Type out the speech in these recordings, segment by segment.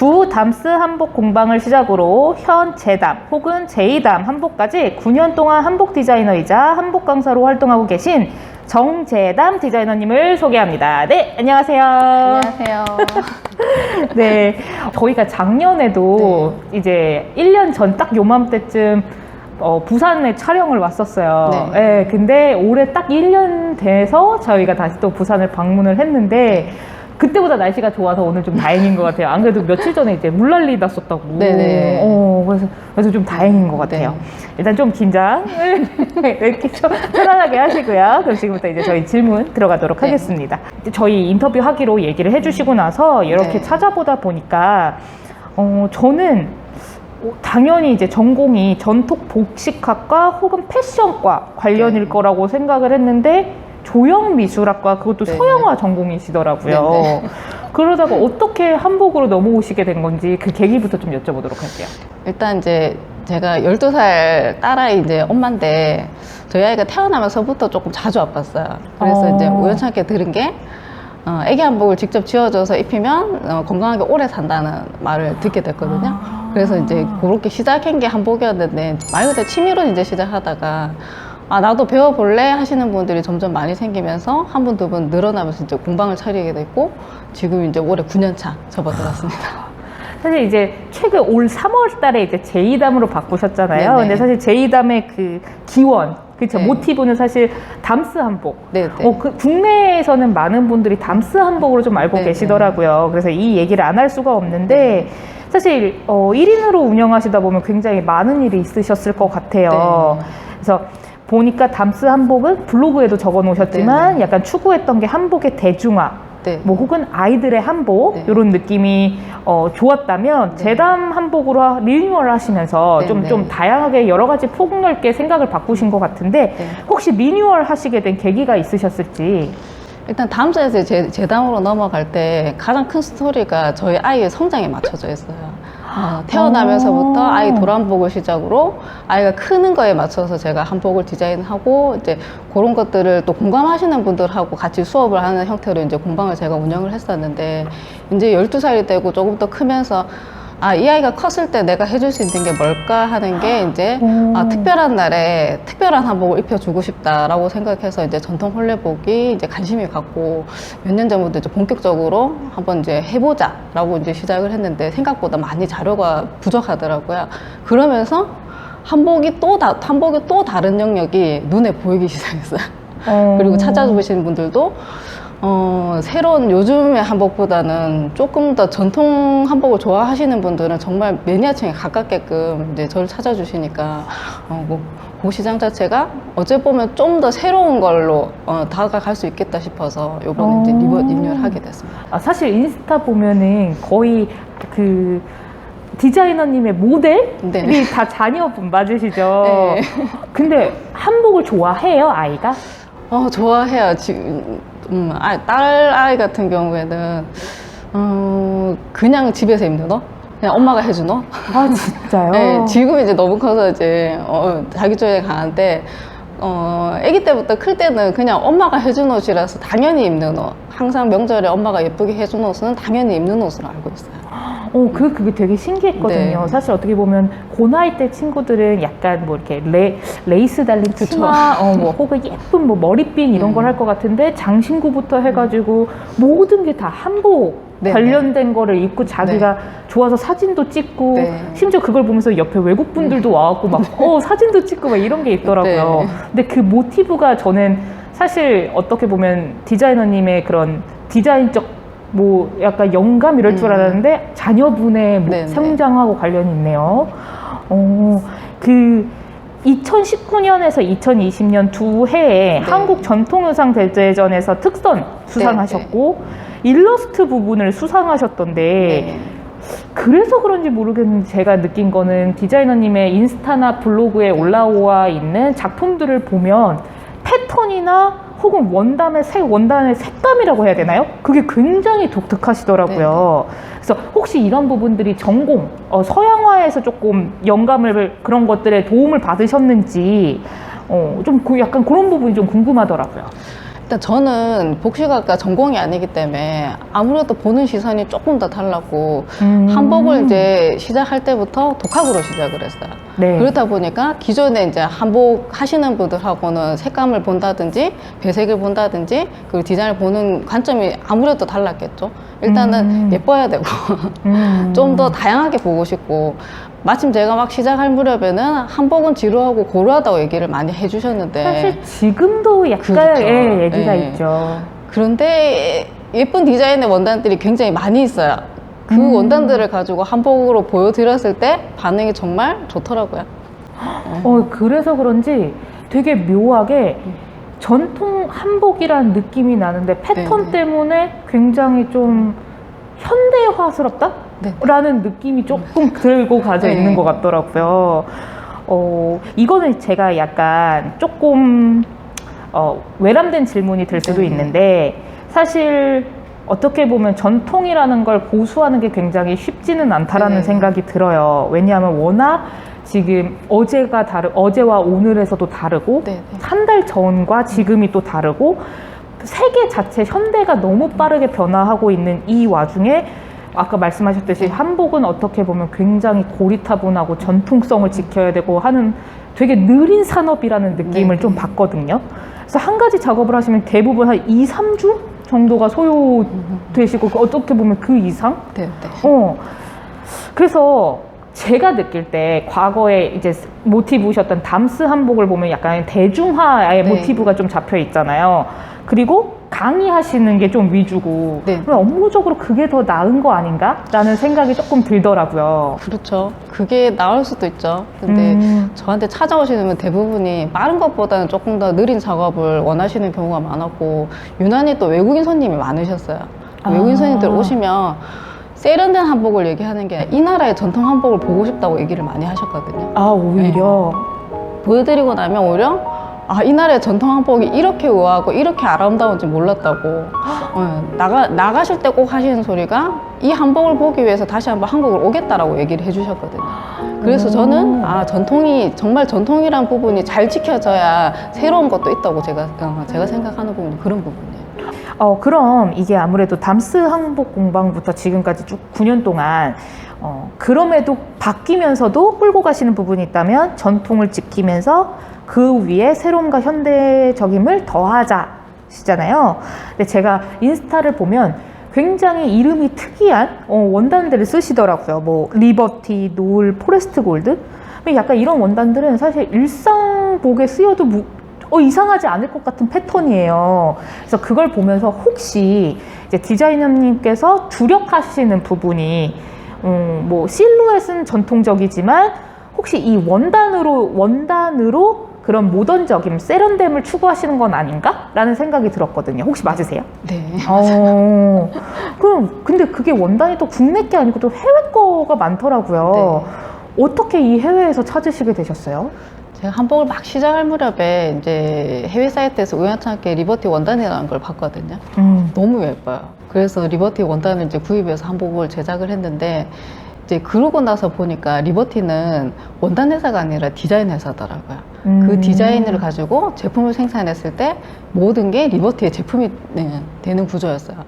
구 담스 한복 공방을 시작으로 현 제담 혹은 제이담 한복까지 9년 동안 한복 디자이너이자 한복 강사로 활동하고 계신 정재담 디자이너님을 소개합니다. 네, 안녕하세요. 안녕하세요. 네, 저희가 작년에도 이제 1년 전 딱 요맘때쯤 어, 부산에 촬영을 왔었어요. 네. 네, 근데 올해 딱 1년 돼서 저희가 다시 또 부산을 방문을 했는데 그때보다 날씨가 좋아서 오늘 좀 다행인 것 같아요. 안 그래도 며칠 전에 이제 물난리 났었다고. 네네. 어, 그래서, 그래서 좀 다행인 것 같아요. 네. 일단 좀 긴장을 이렇게 좀 편안하게 하시고요. 그럼 지금부터 이제 저희 질문 들어가도록 네. 하겠습니다. 저희 인터뷰 하기로 얘기를 해주시고 나서 이렇게 네. 찾아보다 보니까 어, 저는 어, 당연히 이제 전공이 전통 복식학과 혹은 패션과 관련일 네. 거라고 생각을 했는데 조형 미술학과 그것도 네. 서양화 전공이시더라고요. 네, 네. 그러다가 어떻게 한복으로 넘어오시게 된 건지 그 계기부터 좀 여쭤보도록 할게요. 일단 이제 제가 12살 딸아이 이제 엄마인데 저희 아이가 태어나면서부터 조금 자주 아팠어요. 그래서 어. 이제 우연찮게 들은 게 어, 애기 한복을 직접 지어줘서 입히면 어, 건강하게 오래 산다는 말을 듣게 됐거든요. 아. 그래서 이제 그렇게 시작한 게 한복이었는데 말 그대로 취미로 이제 시작하다가 아 나도 배워볼래 하시는 분들이 점점 많이 생기면서 한 분두분 늘어나면서 이제 공방을 차리게 됐고 지금 이제 올해 9년 차 접어들었습니다. 사실 이제 최근 올 3월 달에 이제 제이담으로 바꾸셨잖아요. 네네. 근데 사실 제이담의 그 기원, 그쵸. 네. 모티브는 사실 담스 한복. 네, 네. 어, 그 국내에서는 많은 분들이 담스 한복으로 좀 알고 네네. 계시더라고요. 그래서 이 얘기를 안 할 수가 없는데 사실 어, 1인으로 운영하시다 보면 굉장히 많은 일이 있으셨을 것 같아요. 네. 그래서 보니까 담스 한복은 블로그에도 적어 놓으셨지만 네네. 약간 추구했던 게 한복의 대중화, 네. 뭐 혹은 아이들의 한복 네. 이런 느낌이 어, 좋았다면 네. 재담 한복으로 하- 리뉴얼 하시면서 네, 좀, 네. 좀 다양하게 여러 가지 폭 넓게 생각을 바꾸신 것 같은데 네. 혹시 리뉴얼 하시게 된 계기가 있으셨을지 일단 다음 주에서 제, 재담으로 넘어갈 때 가장 큰 스토리가 저희 아이의 성장에 맞춰져 있어요. 어, 태어나면서부터 아. 아이 도란복을 시작으로 아이가 크는 거에 맞춰서 제가 한복을 디자인하고 이제 그런 것들을 또 공감하시는 분들하고 같이 수업을 하는 형태로 이제 공방을 제가 운영을 했었는데 이제 12살이 되고 조금 더 크면서 아, 이 아이가 컸을 때 내가 해줄 수 있는 게 뭘까 하는 게 이제 오. 아, 특별한 날에 특별한 한복을 입혀주고 싶다라고 생각해서 이제 전통 홀레복이 이제 관심이 갖고 몇 년 전부터 이제 본격적으로 한번 이제 해보자라고 이제 시작을 했는데 생각보다 많이 자료가 부족하더라고요. 그러면서 한복이 또 다, 한복이 또 다른 영역이 눈에 보이기 시작했어요. 어. 그리고 찾아보시는 분들도 어, 새로운 요즘의 한복보다는 조금 더 전통 한복을 좋아하시는 분들은 정말 매니아층에 가깝게끔 이제 저를 찾아주시니까 어, 뭐, 그 시장 자체가 어째 보면 좀 더 새로운 걸로 어, 다가갈 수 있겠다 싶어서 요번에 이제 어. 리버 리뉴얼 하게 됐습니다. 아, 사실 인스타 보면은 거의 그 디자이너님의 모델이 네. 다 자녀분 맞으시죠? 네. 근데 한복을 좋아해요 아이가? 어, 좋아해요. 지금, 음, 아, 딸 아이 같은 경우에는, 어, 그냥 집에서 입는 옷? 그냥 엄마가 해준 옷? 아 진짜요? 네, 지금 이제 너무 커서 이제, 어, 자기 쪽에 가는데, 어, 아기 때부터 클 때는 그냥 엄마가 해준 옷이라서 당연히 입는 옷. 항상 명절에 엄마가 예쁘게 해준 옷은 당연히 입는 옷으로 알고 있어요. 어, 그, 그게 되게 신기했거든요. 네. 사실 어떻게 보면, 그 나이 때 친구들은 약간 뭐 이렇게 레, 레이스 달린. 치마, 어, 뭐, 혹은 예쁜 뭐 머리핀 이런 음. 걸할 것 같은데, 장신구부터 해가지고, 모든 게 다 한복 네, 관련된 거를 입고 자기가 좋아서 사진도 찍고, 네. 심지어 그걸 보면서 옆에 외국 분들도 와갖고 막, 어, 사진도 찍고 막 이런 게 있더라고요. 네. 근데 그 모티브가 저는 사실 어떻게 보면 디자이너님의 그런 디자인적 뭐 약간 영감 이럴 줄 음. 알았는데 자녀분의 뭐 네네. 성장하고 관련이 있네요. 어, 그 2019년에서 2020년 두 해에 네. 한국 전통의상 대제전에서 특선 수상하셨고 일러스트 부분을 수상하셨던데 네. 그래서 그런지 모르겠는데 제가 느낀 거는 디자이너님의 인스타나 블로그에 올라와 있는 작품들을 보면 패턴이나 혹은 원단의 색, 원단의 색감이라고 해야 되나요? 그게 굉장히 독특하시더라고요. 그래서 혹시 이런 부분들이 전공, 어, 서양화에서 조금 영감을 그런 것들에 도움을 받으셨는지 어, 좀 그 약간 그런 부분이 좀 궁금하더라고요. 일단 저는 복식학과 전공이 아니기 때문에 아무래도 보는 시선이 조금 더 달랐고 음. 한복을 이제 시작할 때부터 독학으로 시작을 했어요. 네. 그렇다 보니까 기존에 이제 한복 하시는 분들하고는 색감을 본다든지 배색을 본다든지 그리고 디자인을 보는 관점이 아무래도 달랐겠죠. 일단은 음. 예뻐야 되고 음. 좀더 다양하게 보고 싶고 마침 제가 막 시작할 무렵에는 한복은 지루하고 고루하다고 얘기를 많이 해주셨는데 사실 지금도 약간 그렇죠. 예, 얘기가 예. 있죠. 그런데 예쁜 디자인의 원단들이 굉장히 많이 있어요. 그 음. 원단들을 가지고 한복으로 보여드렸을 때 반응이 정말 좋더라고요. 어, 그래서 그런지 되게 묘하게 전통 한복이라는 느낌이 나는데 패턴 네네. 때문에 굉장히 좀 현대화스럽다? 네. 라는 느낌이 조금 들고 가져 네. 있는 것 같더라고요. 어, 이거는 제가 약간 조금 어, 외람된 질문이 될 수도 네. 있는데 사실 어떻게 보면 전통이라는 걸 고수하는 게 굉장히 쉽지는 않다라는 네. 생각이 들어요. 왜냐하면 워낙 지금 어제가 다르 어제와 오늘에서도 다르고 네, 네. 한달 전과 지금이 또 다르고 세계 자체 현대가 너무 빠르게 변화하고 있는 이 와중에 아까 말씀하셨듯이 네. 한복은 어떻게 보면 굉장히 고리타분하고 전통성을 지켜야 되고 하는 되게 느린 산업이라는 느낌을 네. 좀 받거든요. 그래서 한 가지 작업을 하시면 대부분 한 2, 3주 정도가 소요되시고 그 어떻게 보면 그 이상 네, 네. 어. 그래서 제가 느낄 때 과거에 이제 모티브셨던 담스 한복을 보면 약간 대중화의 네. 모티브가 좀 잡혀 있잖아요. 그리고 강의하시는 게 좀 위주고 네. 그럼 업무적으로 그게 더 나은 거 아닌가 라는 생각이 조금 들더라고요. 그렇죠. 그게 나을 수도 있죠. 근데 음, 저한테 찾아오시는 분 대부분이 빠른 것보다는 조금 더 느린 작업을 원하시는 경우가 많았고 유난히 또 외국인 손님이 많으셨어요. 아. 외국인 손님들 오시면 세련된 한복을 얘기하는 게 이 나라의 전통 한복을 보고 싶다고 얘기를 많이 하셨거든요. 아 오히려 보여드리고 나면 오히려 아, 이 나라의 전통 한복이 이렇게 우아하고 이렇게 아름다운지 몰랐다고 어, 나가, 나가실 때 꼭 하시는 소리가 이 한복을 보기 위해서 다시 한번 한국을 오겠다라고 얘기를 해주셨거든요. 그래서 오. 저는 아 전통이 정말 전통이란 부분이 잘 지켜져야 새로운 것도 있다고 제가 어, 제가 생각하는 부분이 그런 부분이에요. 어, 그럼 이게 아무래도 담스 항복 공방부터 지금까지 쭉 9년 동안 어, 그럼에도 바뀌면서도 끌고 가시는 부분이 있다면 전통을 지키면서 그 위에 새로움과 현대적임을 더하자 시잖아요. 근데 제가 인스타를 보면 굉장히 이름이 특이한 어, 원단들을 쓰시더라고요. 뭐 리버티, 노을, 포레스트 골드. 약간 이런 원단들은 사실 일상복에 쓰여도 무- 어, 이상하지 않을 것 같은 패턴이에요. 그래서 그걸 보면서 혹시 이제 디자이너님께서 주력하시는 부분이 음, 뭐 실루엣은 전통적이지만 혹시 이 원단으로 원단으로 그런 모던적임, 세련됨을 추구하시는 건 아닌가?라는 생각이 들었거든요. 혹시 맞으세요? 네. 어. 그럼 근데 그게 원단이 또 국내 게 아니고 또 해외 거가 많더라고요. 어떻게 이 해외에서 찾으시게 되셨어요? 제가 한복을 막 시작할 무렵에 이제 해외 사이트에서 우연찮게 리버티 원단이라는 걸 봤거든요. 음. 너무 예뻐요. 그래서 리버티 원단을 이제 구입해서 한복을 제작을 했는데 이제 그러고 나서 보니까 리버티는 원단 회사가 아니라 디자인 회사더라고요. 음. 그 디자인을 가지고 제품을 생산했을 때 모든 게 리버티의 제품이 네, 되는 구조였어요.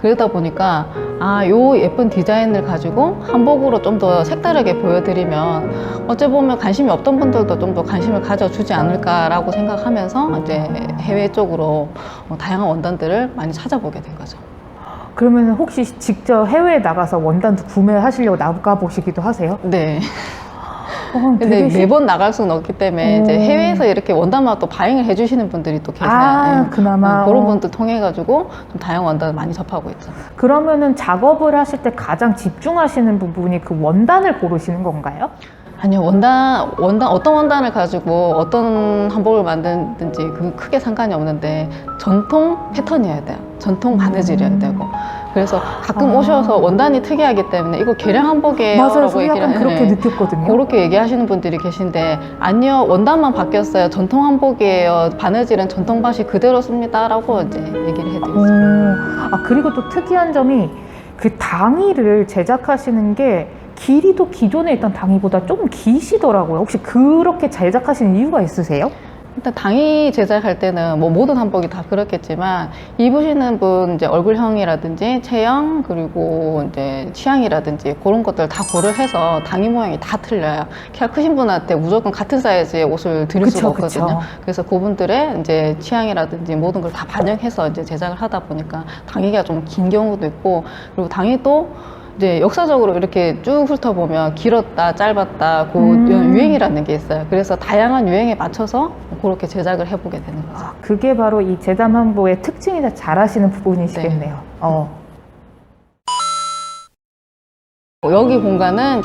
그러다 보니까 아, 요 예쁜 디자인을 가지고 한복으로 좀 더 색다르게 보여드리면 어째 보면 관심이 없던 분들도 좀 더 관심을 가져주지 않을까라고 생각하면서 이제 해외 쪽으로 어, 다양한 원단들을 많이 찾아보게 된 거죠. 그러면 혹시 직접 해외에 나가서 원단도 구매하시려고 나가 보시기도 하세요? 네. 어, 근데 되게 매번 나갈 수는 없기 때문에 이제 오. 해외에서 이렇게 원단만 또 바잉을 해주시는 분들이 또 계세요. 아, 예. 그나마. 어, 그런 어. 분들 통해 가지고 좀 다양한 원단을 많이 접하고 있죠. 그러면은 작업을 하실 때 가장 집중하시는 부분이 그 원단을 고르시는 건가요? 아니요 원단 원단 어떤 원단을 가지고 어떤 한복을 만드는지 그 크게 상관이 없는데 전통 패턴이어야 돼요. 전통 바느질이어야 음. 되고 그래서 가끔 아. 오셔서 원단이 특이하기 때문에 이거 계량 한복이에요라고 맞아요. 저도 얘기를 약간 그렇게 해. 느꼈거든요. 그렇게 얘기하시는 분들이 계신데 아니요 원단만 바뀌었어요 전통 한복이에요 바느질은 전통 밭이 그대로 씁니다라고 이제 얘기를 해드리죠. 오, 아 그리고 또 특이한 점이 그 당이를 제작하시는 게 길이도 기존에 있던 당이보다 좀 기시더라고요. 혹시 그렇게 제작하시는 이유가 있으세요? 일단 당이 제작할 때는 뭐 모든 한복이 다 그렇겠지만 입으시는 분 이제 얼굴형이라든지 체형 그리고 이제 취향이라든지 그런 것들 다 고려해서 당이 모양이 다 틀려요. 키가 크신 분한테 무조건 같은 사이즈의 옷을 드릴 그쵸, 수가 없거든요. 그쵸. 그래서 그분들의 이제 취향이라든지 모든 걸 다 반영해서 이제 제작을 하다 보니까 당이가 좀 긴 경우도 있고 그리고 당이 또 이제 역사적으로 이렇게 쭉 훑어보면 길었다, 짧았다, 그 음. 유행이라는 게 있어요. 그래서 다양한 유행에 맞춰서 그렇게 제작을 해보게 되는 거죠. 아, 그게 바로 이 재단 한복의 특징이자 잘하시는 부분이시겠네요. 어. 여기 공간은